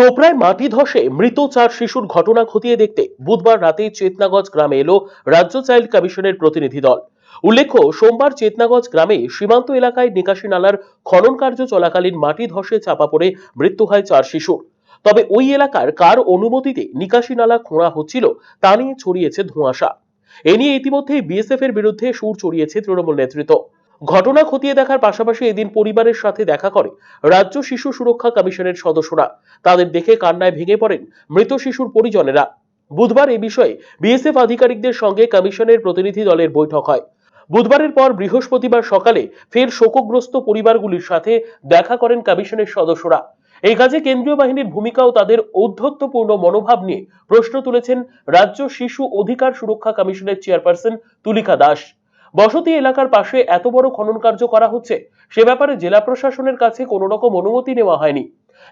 চোপড়ায় মাটি ধসে মৃত চার শিশুর ঘটনা খতিয়ে দেখতে বুধবার রাতে চেতনাগঞ্জ গ্রামে এলো রাজ্য চাইল্ড কমিশনের প্রতিনিধি দল। উল্লেখ্য, সোমবার চেতনাগঞ্জ গ্রামে সীমান্ত এলাকায় নিকাশি নালার খনন কার্য চলাকালীন মাটি ধসে চাপা পড়ে মৃত্যু হয় চার শিশুর। তবে ওই এলাকার কার অনুমতিতে নিকাশি নালা খোঁড়া হচ্ছিল তা নিয়ে ছড়িয়েছে ধোঁয়াশা। এ নিয়ে ইতিমধ্যেই বিএসএফ এর বিরুদ্ধে সুর চড়িয়েছে তৃণমূল নেতৃত্ব। ঘটনা খতিয়ে দেখার পাশাপাশি এদিন পরিবারের সাথে দেখা করে রাজ্য শিশু সুরক্ষা কমিশনের সদস্যরা। তাদের দেখে কান্নায় ভেঙে পড়েন মৃত শিশুর পরিজনেরা। বুধবার এ বিষয়ে বিএসএফ আধিকারিকদের সঙ্গে কমিশনের প্রতিনিধি দলের বৈঠক হয়। বুধবারের পর বৃহস্পতিবার সকালে ফের শোকগ্রস্ত পরিবারগুলির সাথে দেখা করেন কমিশনের সদস্যরা। এই কাজে কেন্দ্রীয় বাহিনীর ভূমিকাও তাদের ঔদ্ধত্যপূর্ণ মনোভাব নিয়ে প্রশ্ন তুলেছেন রাজ্য শিশু অধিকার সুরক্ষা কমিশনের চেয়ারপারসন তুলিকা দাস। বসতি এলাকার পাশে এত বড় খনন কার্য করা হচ্ছে, সে ব্যাপারে জেলা প্রশাসনের কাছে কোনো রকম অনুমতি নেওয়া হয়নি।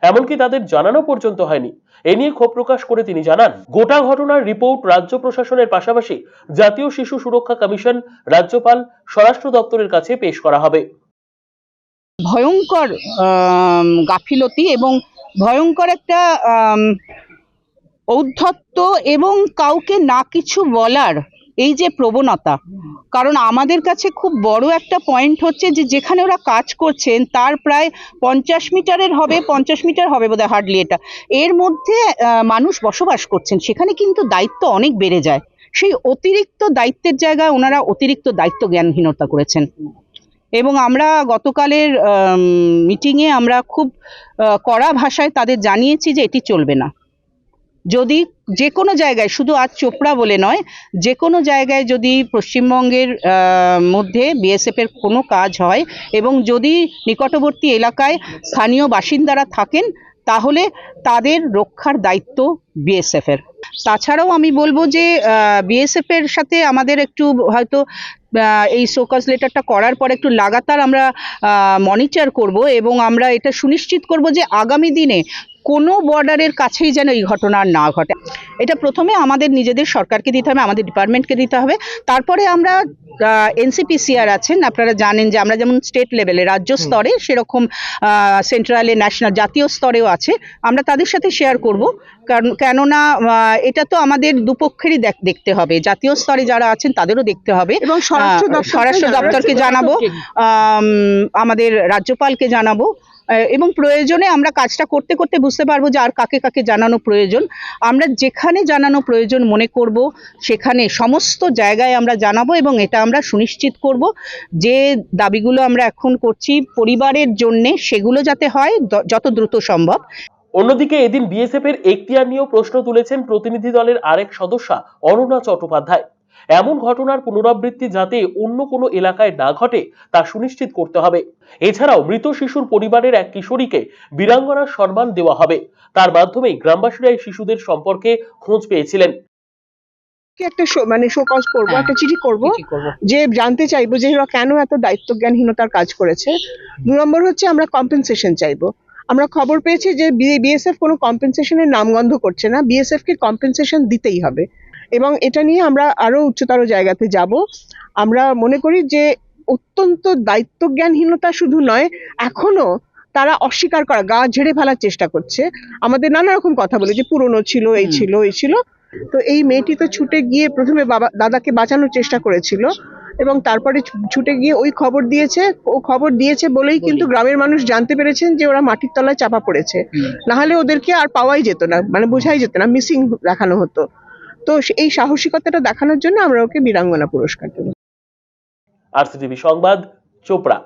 এমনকি তাদের জানানো পর্যন্ত হয়নি। এ নিয়ে ক্ষোভ প্রকাশ করে তিনি জানান, গোটা ঘটনার রিপোর্ট রাজ্য প্রশাসনের পাশাপাশি জাতীয় শিশু সুরক্ষা কমিশন, রাজ্যপাল, স্বরাষ্ট্র দপ্তরের কাছে পেশ করা হবে। ভয়ঙ্কর গাফিলতি এবং ভয়ঙ্কর একটা ঔদ্ধত্য এবং কাউকে না কিছু বলার এই যে প্রবণতা, কারণ আমাদের কাছে খুব বড় একটা পয়েন্ট হচ্ছে যে যেখানে ওরা কাজ করছেন, তার প্রায় পঞ্চাশ মিটারের হবে, পঞ্চাশ মিটার হবে বোধহয় হার্ডলি এটা। এর মধ্যে মানুষ বসবাস করছেন, সেখানে কিন্তু দায়িত্ব অনেক বেড়ে যায়। সেই অতিরিক্ত দায়িত্বের জায়গায় ওনারা অতিরিক্ত দায়িত্ব জ্ঞানহীনতা করেছেন। এবং আমরা গতকালের মিটিংয়ে আমরা খুব কড়া ভাষায় তাদের জানিয়েছি যে এটি চলবে না। যদি যে কোনো জায়গায়, শুধু আজ চোপড়া বলে নয় যে কোনো জায়গায় যদি পশ্চিমবঙ্গের মধ্যে বিএসএফ এর কোনো কাজ হয় এবং যদি নিকটবর্তী এলাকায় স্থানীয় বাসিন্দারা থাকেন, তাহলে তাদের রক্ষার দায়িত্ব বিএসএফ এর। তাছাড়াও আমি বলব যে বিএসএফ এর সাথে আমাদের একটু হয়তো এই শোকজ লেটারটা করার পর একটু লাগাতার আমরা মনিটর করব এবং আমরা এটা সুনিশ্চিত করব যে আগামী দিনে কোনো বর্ডারের কাছেই যেন এই ঘটনা না ঘটে। এটা প্রথমে আমাদের নিজেদের সরকারকে দিতে হবে আমাদের ডিপার্টমেন্টকে দিতে হবে। তারপরে আমরা এনসিপিসিআর আছেন আপনারা জানেন যে আমরা যেমন স্টেট লেভেলে রাজ্য স্তরে সেরকম সেন্ট্রালে ন্যাশনাল জাতীয় স্তরেও আছে। আমরা তাদের সাথে শেয়ার করব। কারণ কেননা এটা তো আমাদের দুপক্ষেরই দেখ- দেখতে হবে। জাতীয় স্তরে যারা আছেন তাদেরও দেখতে হবে। এবং স্বরাষ্ট্র দপ্তরকে। জানাব আম, আমাদের রাজ্যপালকে জানাব। এবং প্রয়োজনে আমরা কাজটা করতে করতে বুঝতে পারব যে আর কাকে কাকে জানানো প্রয়োজন। আমরা যেখানে জানানো প্রয়োজন মনে করব, সেখানে সমস্ত জায়গায় আমরা জানাব এবং এটা আমরা সুনিশ্চিত করব যে দাবিগুলো আমরা এখন করছি পরিবারের জন্যে সেগুলো যাতে হয় যত দ্রুত সম্ভব। অন্যদিকে এদিন বিএসএফ এর নিয়েও প্রশ্ন তুলেছেন প্রতিনিধি দলের আরেক সদস্যা, অরুণা চট্টোপাধ্যায়। এমন ঘটনার পুনরাবৃত্তি যাতে অন্য কোনো এলাকায় না ঘটে তা সুনিশ্চিত করতে হবে। এছাড়াও মৃত শিশুর পরিবারের এক কিশোরীকে বীরাঙ্গনার সম্মান দেওয়া হবে। তার মাধ্যমেই গ্রামবাসীরা এই শিশুদের সম্পর্কে খোঁজ পেয়েছিলেন। একটা মানে শোকজ করব হ্যাঁ। একটা চিঠি করব? যে জানতে চাইব যে এরা কেন এত দায়িত্ব জ্ঞানহীনতার কাজ করেছে। দু নম্বর হচ্ছে আমরা কম্পেনসেশন চাইব। আমরা খবর পেয়েছি যে বিএসএফ কোনো কম্পেনসেশনের নামগন্ধ করছে না। বিএসএফ কে কম্পেনসেশন দিতেই হবে। এবং এটা নিয়ে আমরা আরও উচ্চতর জায়গাতে যাব। আমরা মনে করি যে অত্যন্ত দায়িত্ব জ্ঞানহীনতা শুধু নয় এখনও তারা অস্বীকার করা গা ঝেড়ে ফেলার চেষ্টা করছে। আমাদের নানা রকম কথা বলে যে পুরনো ছিল এই ছিল এই ছিল। তো এই মেয়েটি তো ছুটে গিয়ে প্রথমে বাবা দাদাকে বাঁচানোর চেষ্টা করেছিল এবং তারপরে ছুটে গিয়ে ওই খবর দিয়েছে ও খবর দিয়েছে বলেই কিন্তু গ্রামের মানুষ জানতে পেরেছেন যে ওরা মাটির তলায় চাপা পড়েছে। না হলে ওদেরকে আর পাওয়াই যেত না মানে বোঝাই যেত না মিসিং দেখানো হতো। তো এই সাহসিকতাটা দেখানোর জন্য আমরা ওকে বীরাঙ্গনা পুরস্কার দেবো। আরসিটিভি সংবাদ চোপড়া।